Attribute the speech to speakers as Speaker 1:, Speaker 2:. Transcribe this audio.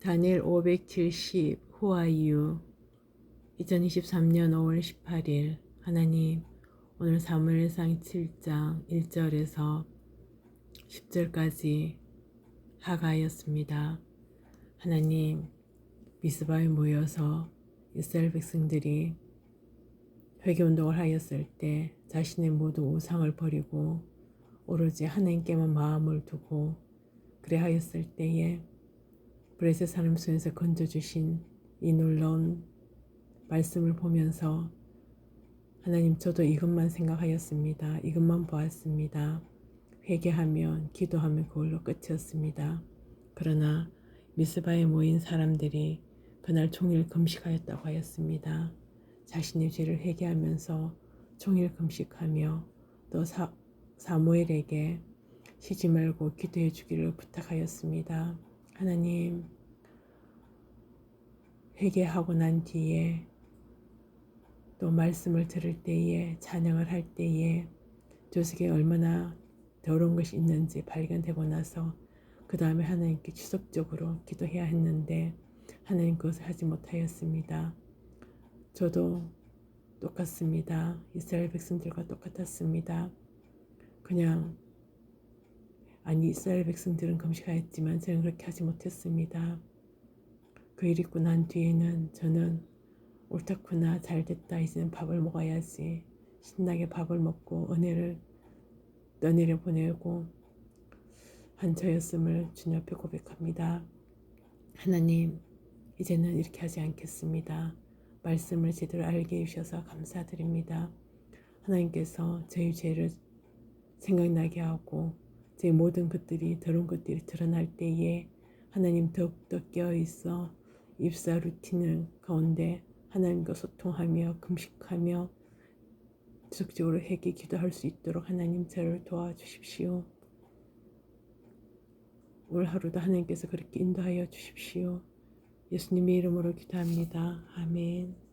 Speaker 1: 다니엘 570 Who are you? 2023년 5월 18일 하나님 오늘 사무엘상 7장 1절에서 10절까지 하가였습니다. 하나님 미스바에 모여서 이스라엘 백성들이 회개 운동을 하였을 때 자신의 모든 우상을 버리고 오로지 하나님께만 마음을 두고 그래 하였을 때에 브레스 사람 손에서 건져주신 이 놀라운 말씀을 보면서 하나님 저도 이것만 생각하였습니다. 이것만 보았습니다. 회개하면 기도하면 그걸로 끝이었습니다. 그러나 미스바에 모인 사람들이 그날 종일 금식하였다고 하였습니다. 자신의 죄를 회개하면서 종일 금식하며 또 사, 사무엘에게 쉬지 말고 기도해 주기를 부탁하였습니다. 하나님, 회개하고 난 뒤에 또 말씀을 들을 때에 찬양을 할 때에 저 속에 얼마나 더러운 것이 있는지 발견되고 나서 그 다음에 하나님께 지속적으로 기도해야 했는데 하나님 그것을 하지 못하였습니다. 저도 똑같습니다. 이스라엘 백성들과 똑같았습니다. 그냥 아니 이스라엘 백성들은 금식하였지만 저는 그렇게 하지 못했습니다. 그 일 있고 난 뒤에는 저는 옳다구나 잘됐다 이제는 밥을 먹어야지 신나게 밥을 먹고 은혜를 은혜를 보내고 한 저였음을 주님 앞에 고백합니다. 하나님 이제는 이렇게 하지 않겠습니다. 말씀을 제대로 알게 해주셔서 감사드립니다. 하나님께서 저희 죄를 생각나게 하고 제 모든 것들이 더러운 것들이 드러날 때에 하나님 더욱더 깨어있어 입사 루틴을 가운데 하나님과 소통하며 금식하며 지속적으로 회개 기도할 수 있도록 하나님 저를 도와주십시오. 올 하루도 하나님께서 그렇게 인도하여 주십시오. 예수님의 이름으로 기도합니다. 아멘.